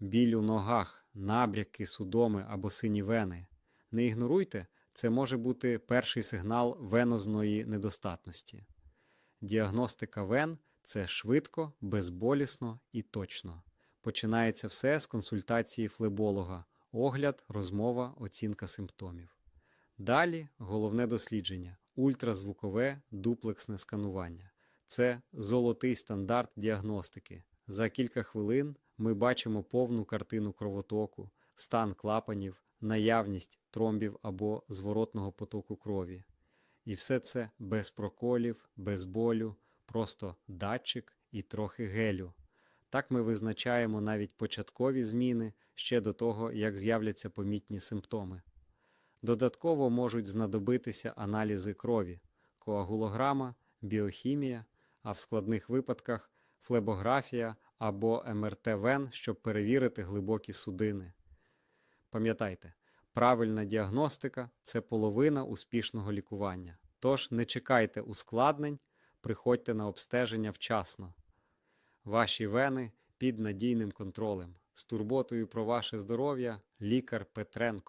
біль у ногах, набряки, судоми або сині вени. Не ігноруйте, це може бути перший сигнал венозної недостатності. Діагностика вен це швидко, безболісно і точно. Починається все з консультації флеболога, огляд, розмова, оцінка симптомів. Далі головне дослідження ультразвукове дуплексне сканування. Це золотий стандарт діагностики. За кілька хвилин ми бачимо повну картину кровотоку, стан клапанів, наявність тромбів або зворотного потоку крові. І все це без проколів, без болю, просто датчик і трохи гелю. Так ми визначаємо навіть початкові зміни ще до того, як з'являться помітні симптоми. Додатково можуть знадобитися аналізи крові, коагулограма, біохімія, а в складних випадках флебографія або МРТ вен, щоб перевірити глибокі судини. Пам'ятайте, правильна діагностика це половина успішного лікування. Тож не чекайте ускладнень, приходьте на обстеження вчасно. Ваші вени під надійним контролем. З турботою про ваше здоров'я лікар Петренко.